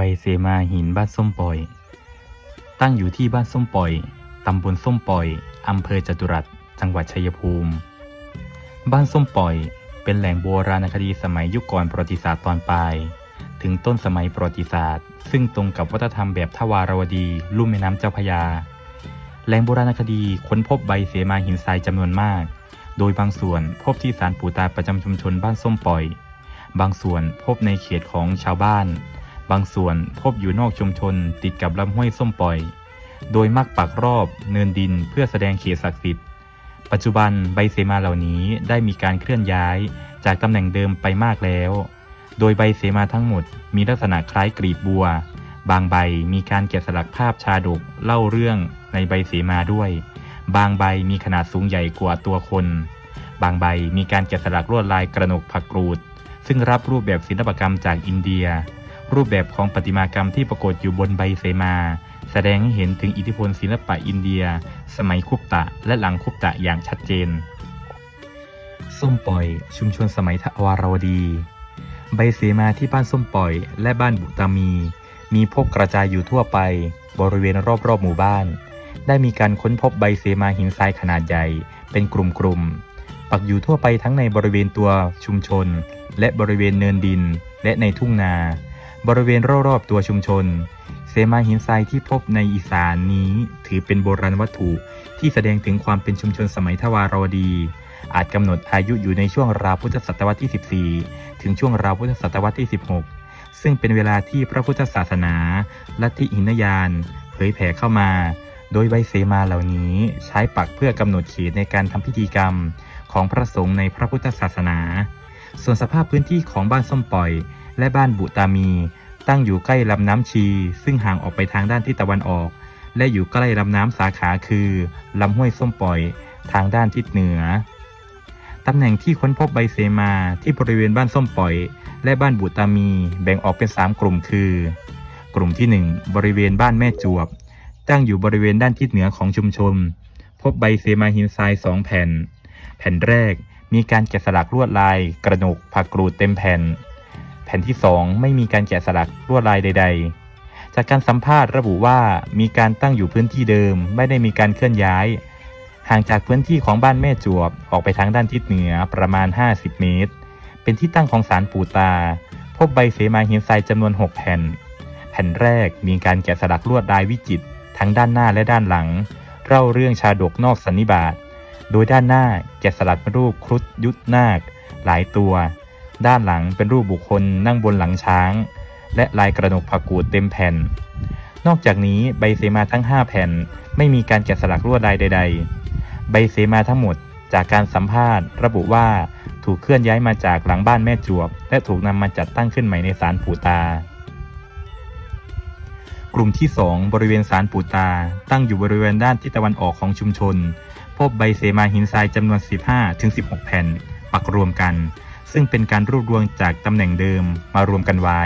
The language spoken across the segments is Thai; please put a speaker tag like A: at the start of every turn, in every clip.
A: ใบเสมาหินบ้านส้มปล่อย ตั้งอยู่ที่บ้านส้มปล่อย ตำบลส้มปล่อย อำเภอจตุรัส จังหวัดชัยภูมิ บ้านส้มปล่อย เป็นแหล่งโบราณคดีสมัยยุคก่อนประวัติศาสตร์ตอนปลาย ถึงต้นสมัยประวัติศาสตร์ ซึ่งตรงกับวัฒนธรรมแบบทวารวดี ลุ่มแม่น้ำเจ้าพยา แหล่งโบราณคดีค้นพบใบเสมาหินทรายจำนวนมาก โดยบางส่วนพบที่ศาลปู่ตาประจำชุมชนบ้านส้มปล่อย บางส่วนพบในเขตของชาวบ้าน บางส่วนพบอยู่นอกชุมชนติดกับลำห้วยส้มปล่อย โดยมักปักรอบเนินดินเพื่อแสดงเขตศักดิ์สิทธิ์ ปัจจุบันใบเสมาเหล่านี้ได้มีการเคลื่อนย้ายจากตำแหน่งเดิมไปมากแล้ว โดยใบเสมาทั้งหมดมีลักษณะคล้ายกลีบบัว บางใบมีการแกะสลักภาพชาดกเล่าเรื่องในใบเสมาด้วย บางใบมีขนาดสูงใหญ่กว่าตัวคน บางใบมีการแกะสลักลวดลายกระหนกผักกรูด ซึ่งรับรูปแบบศิลปกรรมจากอินเดีย รูปแบบของประติมากรรมที่ปรากฏอยู่บนใบเสมา แสดงให้เห็นถึงอิทธิพลศิลปะอินเดีย สมัยคุปตะและหลังคุปตะอย่างชัดเจน ส้มปล่อย ชุมชนสมัยทวารวดี ใบเสมาที่บ้านส้มปล่อย และบ้านบุตามี มีพบกระจายอยู่ทั่วไป บริเวณรอบๆหมู่บ้าน ได้มีการค้นพบใบเสมาหินทรายขนาดใหญ่ เป็นกลุ่มๆ ปักอยู่ทั่วไปทั้งในบริเวณตัวชุมชน และบริเวณเนินดิน และในทุ่งนา บริเวณรอบๆตัวชุมชน เสมาหินทรายที่พบในอีสานนี้ถือเป็นโบราณวัตถุที่แสดงถึงความเป็นชุมชนสมัยทวารวดี อาจกำหนดอายุอยู่ในช่วงราวพุทธศตวรรษที่ 14 ถึงช่วงราวพุทธศตวรรษที่ 16 ซึ่งเป็นเวลาที่พระพุทธศาสนาลัทธิหินยานเผยแผ่เข้ามา โดยใบเสมาเหล่านี้ใช้ปักเพื่อกำหนดเขตในการทำพิธีกรรมของพระสงฆ์ในพระพุทธศาสนา ส่วนสภาพพื้นที่ของบ้านส้มปล่อย และบ้านบุตามี ตั้งอยู่ใกล้ลำน้ำชี ซึ่งห่างออกไปทางด้านทิศตะวันออก และอยู่ใกล้ลำน้ำสาขาคือลำห้วยส้มปล่อย ทางด้านทิศเหนือตำแหน่งที่ค้นพบใบเสมาที่บริเวณบ้านส้มปล่อย และบ้านบุตามีแบ่งออกเป็น 3 กลุ่มคือ กลุ่มที่ 1 บริเวณบ้านแม่จวบ ตั้งอยู่บริเวณด้านทิศเหนือของชุมชน พบใบเสมาหินทราย2แผ่น แผ่นแรกมีการแกะสลักลวดลาย กระหนกผักกรูดเต็มแผ่น แผ่นที่ 2 ไม่มีการแกะสลักลวดลายใด ๆ จากการสัมภาษณ์ระบุว่ามีการตั้งอยู่พื้นที่เดิม ไม่ได้มีการเคลื่อนย้าย ห่างจากพื้นที่ของบ้านแม่จวบออกไปทางด้านทิศเหนือประมาณ 50 เมตร เป็นที่ตั้งของศาลปู่ตา พบใบเสมาหินทรายจำนวน 6 แผ่น แผ่นแรกมีการแกะสลักลวดลายวิจิตรทั้งด้านหน้าและด้านหลัง เล่าเรื่องชาดกนอกสันนิบาตโดยด้านหน้าแกะสลักรูปครุฑยุทธนาค หลายตัว ด้านหลังเป็นรูปบุคคลนั่งบนหลังช้าง และลายกระหนกผักกูดเต็มแผ่น นอกจากนี้ใบเสมาทั้ง 5 แผ่น ไม่มีการแกะสลักลวดลายใด ๆ ใบเสมาทั้งหมดจากการสัมภาษณ์ ระบุว่าถูกเคลื่อนย้ายมาจากหลังบ้านแม่จวบ และถูกนำมาจัดตั้งขึ้นใหม่ในศาลปู่ตา กลุ่มที่ 2 บริเวณศาลปู่ตา ตั้งอยู่บริเวณด้านทิศตะวันออกของชุมชน พบใบเสมาหินทรายจำนวน 15-16 แผ่น ปักรวมกัน ซึ่งเป็นการรวบรวมจากตำแหน่งเดิมมารวมกันไว้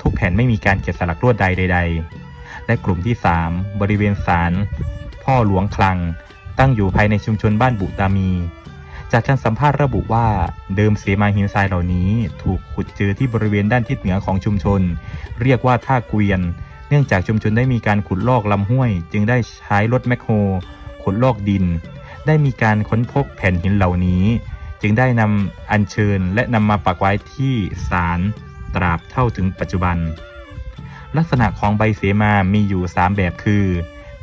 A: ทุกแผ่นไม่มีการแกะสลักลวดใดใดๆ และกลุ่มที่ 3 บริเวณศาลพ่อหลวงคลัง ตั้งอยู่ภายในชุมชนบ้านบุตามี จากการสัมภาษณ์ระบุว่าเดิมเสมาหินทรายเหล่านี้ ถูกขุดเจอที่บริเวณด้านทิศเหนือของชุมชน เรียกว่าท่าเกวียน เนื่องจากชุมชนได้มีการขุดลอกลำห้วย จึงได้ใช้รถแมคโครขุดลอกดิน ได้มีการค้นพบแผ่นหินเหล่านี้ จึงได้นำอัญเชิญและนำมาปักไว้ที่ศาลตราบเท่าถึงปัจจุบัน ลักษณะของใบเสมามีอยู่ 3 แบบคือ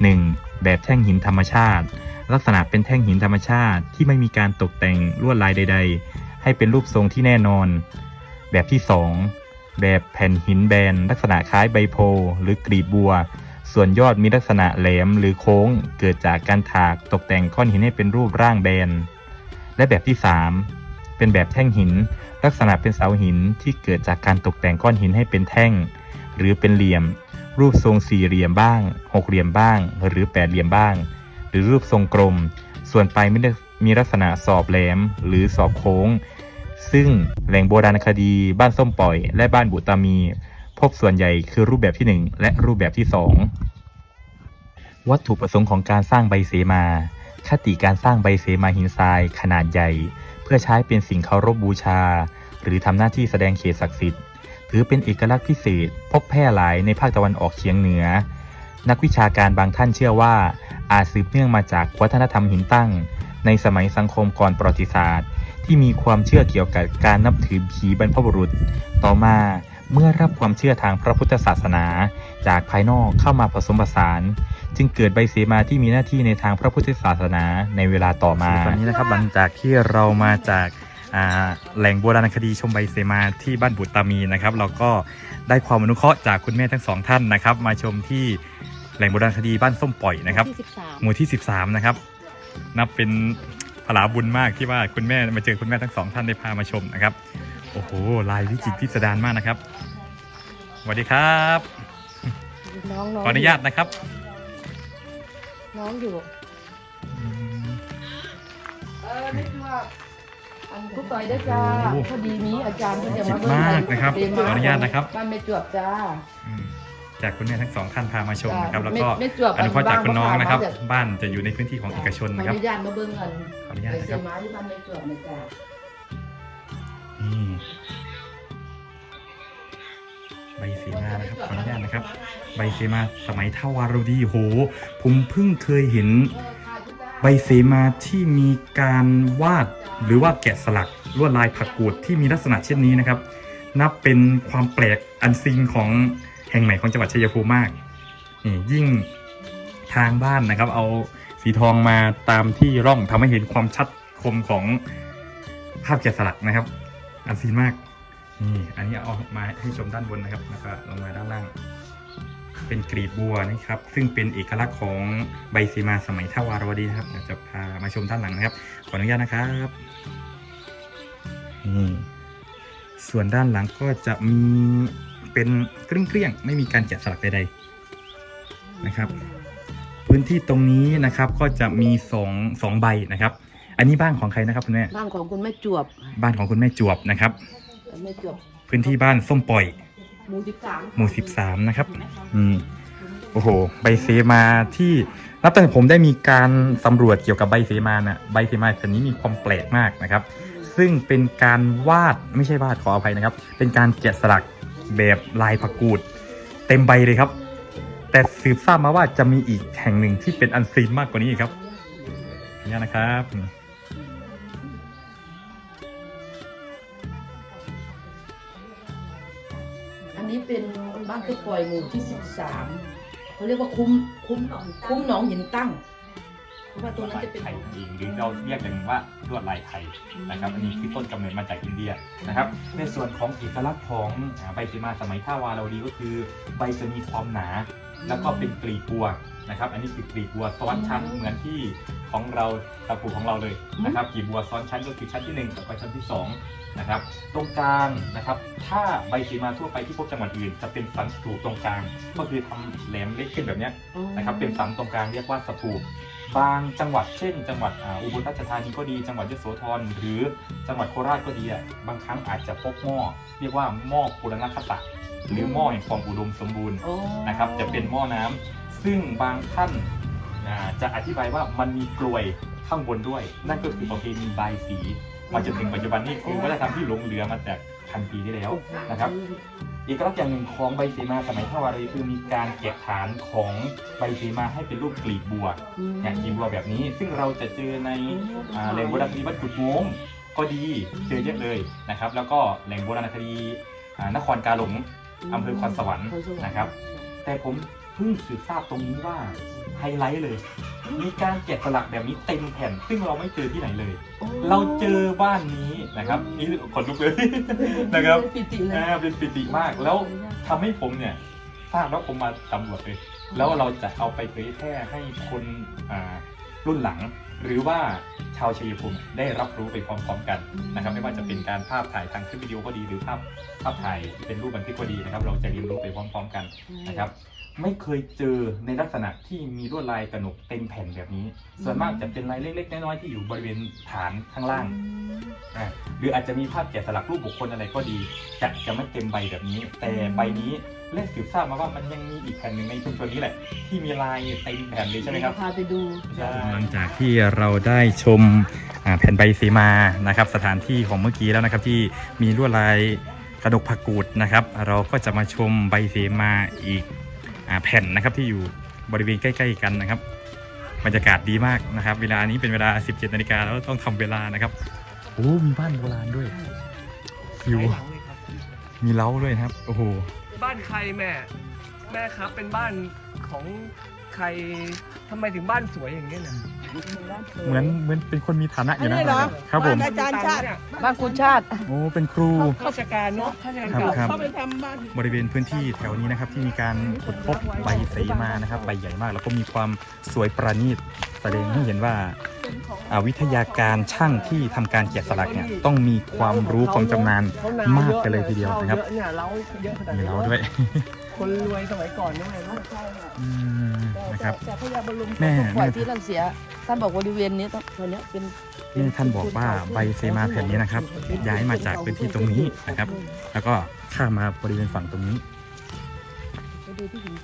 A: 1. แบบแท่งหินธรรมชาติ ลักษณะเป็นแท่งหินธรรมชาติที่ไม่มีการตกแต่งลวดลายใด ๆ ให้เป็นรูปทรงที่แน่นอน แบบที่ 2 แบบแผ่นหินแบน ลักษณะคล้ายใบโพหรือกลีบบัว ส่วนยอดมีลักษณะแหลมหรือโค้ง เกิดจากการถากตกแต่งก้อนหินให้เป็นรูปร่างแบน และแบบที่ 3 เป็นแบบแท่งหิน ลักษณะเป็นเสาหินที่เกิดจากการตกแต่งก้อนหินให้เป็นแท่ง หรือเป็นเหลี่ยม รูปทรงสี่เหลี่ยมบ้างหกเหลี่ยมบ้าง หรือแปดเหลี่ยมบ้าง หรือรูปทรงกลม ส่วนปลายไม่ได้มีลักษณะสอบแหลม หรือสอบโค้ง ซึ่งแหล่งโบราณคดี บ้านส้มปล่อย และบ้านบุตามี พบส่วนใหญ่คือรูปแบบที่ 1 และรูปแบบที่ 2 วัตถุประสงค์ของการสร้างใบเสมา คติการสร้างใบเสมาหินทรายขนาดใหญ่ เพื่อใช้เป็นสิ่งเคารพบูชา หรือทำหน้าที่แสดงเขตศักดิ์สิทธิ์ ถือเป็นเอกลักษณ์พิเศษ พบแพร่หลายในภาคตะวันออกเฉียงเหนือ นักวิชาการบางท่านเชื่อว่า อาจสืบเนื่องมาจากวัฒนธรรมหินตั้ง ในสมัยสังคมก่อนประวัติศาสตร์ ที่มีความเชื่อเกี่ยวกับการนับถือผีบรรพบุรุษ ต่อมาเมื่อรับความเชื่อทางพระพุทธศาสนา จากภายนอกเข้ามาผสมผสาน จึงเกิดใบเสมาที่มีหน้าที่ในทางพระพุทธศาสนาในเวลาต่อมาตอนนี้นะครับหลังจากที่เรามาจากอ่าแหล่งโบราณคดีชมใบเสมาที่บ้านบุตรตามีนะครับ เราก็ได้ความอนุเคราะห์จากคุณแม่ทั้งสองท่านนะครับ มาชมที่แหล่งโบราณคดีบ้านส้มปล่อยนะครับ
B: ที่สิบสาม
A: หมู่ที่ 13 นะครับ นับเป็นพลาบุญมากที่ว่าคุณแม่มาเจอคุณแม่ทั้งสองท่านได้พามาชมนะครับ โอ้โห ลายวิจิตรพิสดารมากนะครับสวัสดีครับ
B: น้องน้อง
A: ขออนุญาตนะครับ
B: น้องอยู่
A: อืม
C: เออไม่ชอบอันทุกต่อยได้จ้า
A: โอ้
C: พอดีมีอาจารย์เพิ่นจะ
A: จิ
C: มา
A: ตมากนะครับ
C: เรีย
A: ขออนุญาตนะครับ
C: บ้านไม่จวบจ้า
A: อืมจากคุณแม่ทั้งสองท่านพามาชมนะครับ แล้ว
C: ไม่
A: ก็
C: ไม่จวบ
A: อนุเคราะห์จากคุณน้องนะครับ
C: บ้าน
A: บ้านจะอยู่ในพื้นที่ของเอกชน
C: ขอ
A: นะครับ
C: อนุญาตมาเบิ่งกัน
A: ขออนุญาต
C: ไป
A: นะค
C: เสี
A: รั
C: ย
A: บ
C: ไม้ที่บ้านไม่จวบนะจ้า
A: นี่ นะครับขออนุญาตนะครับ ใบเสมาสมัยเท่าวารวดีโห ผมเพิ่งเคยเห็นใบเสมาที่มีการวาดหรือว่าแกะสลักลวดลายผักกูดที่มีลักษณะเช่นนี้นะครับ นับเป็นความแปลกอันซิงของแห่งใหม่ของจังหวัดชัยภูมิมากนี่ยิ่งทางบ้านนะครับ เอาสีทองมาตามที่ร่องทำให้เห็นความชัดคมของภาพแกะสลักนะครับ อันซีนมาก นี่อันนี้เอามาให้ชมด้านบนนะครับแล้วก็ลงมาด้านล่าง เป็นกรีบบัวนะครับ ซึ่งเป็นเอกลักษณ์ของใบสีมาสมัยท่าวารวดีนะครับเดี๋ยวจะพามาชมด้านหลังนะครับขออนุญาตนะครับนี่ส่วนด้านหลังก็จะมีเป็นเกลี้ยงๆไม่มีการแกะสลักใดๆนะครับ พื้นที่ตรงนี้นะครับก็จะมีสองสองใบนะครับ อันนี้บ้านของใครนะครับคุณแม่
C: บ้านของคุณแม่จวบ
A: บ้านของคุณแม่จวบนะครับ
C: แม่จวบ
A: พื้นที่บ้านส้มปล่อย
C: หมู่สิบสาม
A: หมู่ 13 นะครับอืมโอ้โห ใบเสมาที่นับตั้งแต่ผมได้มีการสำรวจเกี่ยวกับใบเสมาน่ะใบเสมาแบบนี้มีความแปลกมากนะครับ ซึ่งเป็นการวาดไม่ใช่วาดขออภัยนะครับ เป็นการแกะสลักแบบลายผักกูด เต็มใบเลยครับ แต่สืบทราบมาว่าจะมีอีกแห่งหนึ่งที่เป็นอันซีนมากกว่านี้อีกครับนี่นะครับ
C: เป็นบ้านตุ๊กปอยหมู่ที่สิบสามเขาเรียกว่าคุ้มคุ้มคุ้มหนองหินตั้งเพราะว่าตรงนั้นจะเป็น
A: ไทยเองหรือเราเรียกกันว่าลวดลายไทยนะครับอันนี้คือต้นกำเนิดมาจากอินเดียนะครับในส่วนของเอกลักษณ์ของอ่าใบสีมาสมัยท่าวาเราดีก็คือใบจะมีความหนา แล้วก็เป็นกลีบบัวนะครับ อันนี้คือกลีบบัวซ้อนชั้นเหมือนที่ของเราตะปูของเราเลยนะครับกลีบบัวซ้อนชั้นก็คือชั้นที่หนึ่งกับชั้นที่สองนะครับตรงกลางนะครับ ถ้าใบสีมาทั่วไปที่พบจังหวัดอื่น จะเป็นสันสถูปตรงกลาง ก็คือทำแหลมเล็กขึ้นแบบเนี้ยนะครับเป็นสันตรงกลางเรียกว่าสถูป บางจังหวัดเช่น จังหวัดอ่าอุบลราชธานีก็ดีจังหวัดยโสธรหรือจังหวัดโคราชก็ดีอะบางครั้งอาจจะพบหม้อเรียกว่าหม้อปุรณคตะ หรือหม้อแห่งความอุดมสมบูรณ์
C: โอ้
A: นะครับ จะเป็นหม้อน้ำซึ่งบางท่านอ่าจะอธิบายว่ามันมีกลวยข้างบนด้วย นั่นก็คือประเพณีบายสีมาจนถึงปัจจุบันนี้คือวัฒนธรรมที่หลงเหลือมาจากพันปีที่แล้วนะครับ อีกลักษณ์อย่างหนึ่งของใบเสมาสมัยท่าวารีคือมีการแกะฐานของใบเสมาให้เป็นรูปกลีบบัวเนี่ยกลีบบัวแบบนี้ ซึ่งเราจะเจอในอ่าแหล่งโบราณคดีวัดกุดโมงก็ดีเจอเยอะเลยนะครับ แล้วก็แหล่งโบราณคดีอ่านครกาหลงอำเภอคอนสวรรค์นะครับ แต่ผม เพิ่งสืบทราบตรงนี้ว่าไฮไลท์เลย มีการแกะสลักแบบนี้เต็มแผ่น ซึ่งเราไม่เจอที่ไหนเลย เราเจอบ้านนี้นะครับนี่ขนลุกเลยนะครับ
C: ปิติเลย
A: อ่าเป็นปิติมากแล้วทำให้ผมเนี่ยทราบแล้วผมมาสำรวจเลย แล้วเราจะเอาไปเผยแพร่ให้คนอ่ารุ่นหลัง หรือว่าชาวชัยภูมิได้รับรู้ไปพร้อมๆกันนะครับ ไม่ว่าจะเป็นการภาพถ่ายทางคลิปวิดีโอก็ดีหรือภาพภาพถ่ายเป็นรูปบันทึกก็ดีนะครับ เราจะเรียนรู้ไปพร้อม ๆ กันนะครับ ไม่เคยเจอในลักษณะที่มีลวดลายกระหนกเต็มแผ่นแบบนี้ ส่วนมากจะเป็นลายเล็กๆน้อยๆที่อยู่บริเวณฐานข้างล่างอ่าหรืออาจจะมีภาพแกะสลักรูปบุคคลอะไรก็ดี จะจะไม่เต็มใบแบบนี้ แต่ใบนี้เล่นสืบทราบมาว่ามันยังมีอีกแผ่นหนึ่งในชุมชนนี้แหละ ที่มีลายเต็มแผ่นเลยใช่ไหมครับ
C: พาไปดู
A: หลังจากที่เราได้ชมอ่าแผ่นใบสีมานะครับ สถานที่ของเมื่อกี้แล้วนะครับที่มีลวดลายกระดกผักกูดนะครับ เราก็จะมาชมใบเสมาอีกอา แผ่นนะครับที่อยู่บริเวณใกล้ๆกันนะครับ บรรยากาศดีมากนะครับ เวลานี้เป็นเวลา 17นาฬิกาแล้วต้องทำเวลานะครับโอ้มีบ้านโบราณด้วยอยู่
D: หลังเลยครับ
A: มีเล้าด้วยนะครับ โอ้โห
D: บ้านใครแม่ แม่ครับเป็นบ้านของ ใครทำไมถึงบ้านสวยอย่างเงี้ยเนี่ย
A: เหมือนเหมือนเป็นคนมีฐานะอยู่นะ
B: อันนี้เหรอ
A: ครับผม
B: อาจารย์ชาติ
D: เนี่ย
B: บ้านคุณชาติ
A: โอ้เป็นครู
D: ข้าราชการเนาะข้าราชการ
A: ครับ
D: เก่า
A: ครับ
B: เขาไปทำบ้าน
A: บริเวณพื้นที่แถวนี้นะครับที่มีการขุดพบใบเสมานะครับใบใหญ่มาก แล้วก็มีความสวยประณีตแสดงให้เห็นว่าอ่าวิทยาการช่างที่ทำการแกะสลักเนี่ยต้องมีความรู้ความชำนาญ
D: เขานามา
A: กกันเลยทีเดียวนะครับ
D: เยอะเนี่ยเราเยอะขนาด
A: มี
D: นี้
A: เราด้วย
D: คนรวยสมัยก่อนเนี่ยเนาะ
A: อืมนะครับ
B: แต่พระยาบรม
A: แม่
B: ปล่อยที่ท่านเสียท่านบอกบริเวณนี้ต้องตอนเนี้ยเป็น
A: นี่ท่านบอกว่าใบเซมาแผ่นนี้นะครับ ย้ายมาจากพื้นที่ตรงนี้นะครับ แล้วก็ข้ามมาบริเวณฝั่งตรงนี้
B: ไปดูที่หิน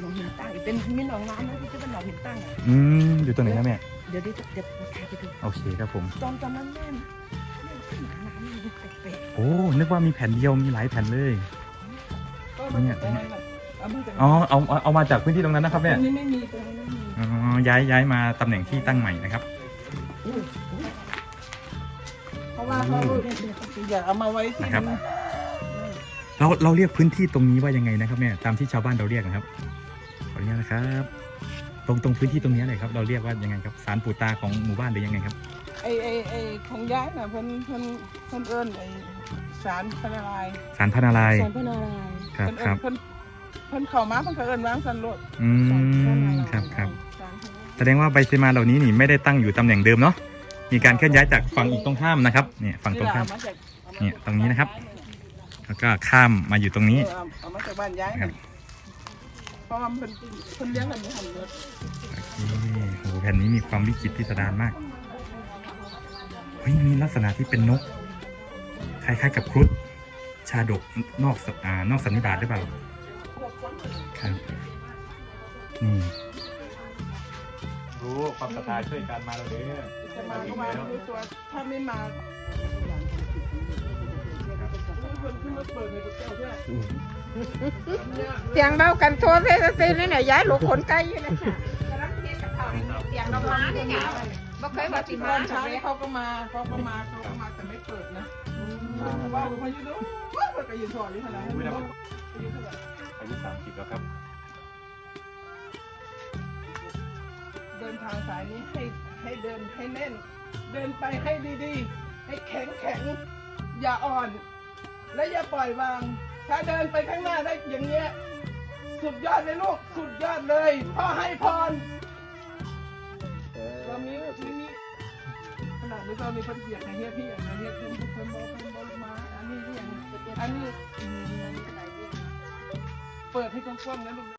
B: หนองหินตั้งเป็นมีหนองน้ำนะที่จะเป็นหนองหินตั้งอะ
A: อืมอยู่ตรงไหนนะแม่
B: เดี๋ยวดิเดี๋ยวพาไปดู
A: โอเคครับผม
B: ตอนตอนนั้นแม่แม่ขึ้นหาน้ำมันแปลก
A: โอ้ นึกว่ามีแผ่นเดียวมีหลายแผ่นเลย
B: ๆก็มาจากตรงนั้นน่ะเอามาจาก
A: อ๋อเอาเอาเอามาจากพื้นที่ตรงนั้นนะครับ
B: ต
A: แม่
B: รงนี้ไม่มีตรงนี้ไม่มี
A: อ๋อย้ายย้ายมาตำแหน่งที่ตั้งใหม่นะครับ
B: เพราะว่าเขาอยากเอามาไว้ที่
A: นะครับ เราเราเรียกพื้นที่ตรงนี้ว่ายังไงนะครับแม่ตามที่ชาวบ้านเราเรียกนะครับขออนุญาตนะครับ ตรงตรงพื้นที่ตรงนี้เลยครับ เราเรียกว่ายังไงครับสารปู่ตาของหมู่บ้านหรือยังไงครับ
E: ไอ้ไอ้ไอ้ของย้ายน่ะเพิ่นเพิ่นเพิ่นเอิ้นไอ้สารพระนารายณ์
A: สารพระนารายณ์
B: สอนพระนารายณ์
A: ครับ
E: เพิ่น
A: ค
E: เอิ้
A: รับ
E: นเพิ่นเพิ่นเข้ามาเพิ่นก็เอิ้นวางสันโลด
A: อืมครับครับ
E: สารพระนารายณ์
A: แสดงว่าใบเซมาเหล่านี้นี่ไม่ได้ตั้งอยู่ตำแหน่งเดิมเนาะ มีการเคลื่อนย้ายจากฝั่งอีกตรงข้ามนะครับ เนี่ยฝั่งตรงข้าม
E: เอมาจากอามา
A: เนี่ยตรงนี้นะครับ แล้วก็ข้ามมาอยู่ตรงนี้
E: เออเอาเอามาจากบ้านย้าย
A: ครับ
E: เพราะว่าเพิ่นเพิ่นเลี้ยงกันอยู่หั่นเบิด
A: โอเคโอ้โหแผ่นนี้มีความวิจิตรพิสดารมาก เฮ้ยมีลักษณะที่เป็นนก คล้ายๆกับครุฑ ชาดกนอกสอ่านอกสันนิบาตหรือเปล่าครับนี่รู้ความศรัทธาช่วยกันมาแล้วเด้อ
E: จะมาก็มาดูตัวถ้าไม่มาเพิ่นขึ้นมาเปิดให้พวกเจ้าด้วย
F: เสียงเบากันโทรเซสซีนี่เนี่ยย้ายหลูกขนไก่อยู่เลยค่ะเสียงดอกไม้เนี่ยค่ะบ่เคยว่าสิ
E: ต
F: มา
E: อนเช้านี่เขาก็มาเขาก็มาเขาก็มาแต่ไม่เปิดนะว่าเขาอยู่ดูว่า เปิดก็อยู่สอนอยู่ขนาดนั้นอยู่เท่าไหร่
A: อายุสามสิบแล้วครับ
E: เดินทางสายนี้ให้ให้เดินให้แน่น เดินไปให้ดีๆ ให้แข็งแข็งอย่าอ่อน และอย่าปล่อยวาง ถ้าเดินไปข้างหน้าได้อย่างเงี้ยสุดยอดเลยลูกสุดยอดเลยพ่อให้พรตอนนี้ทีนี้ขนาดนี้ตอนนี้เพิ่นเกียรให้เฮียพี่อย่างนะเฮียเพิ่นเพิ่นบอกเพิ่นบอกมา อันนี้เฮียอันนี้อืมเปิดให้กว้างๆนะลูก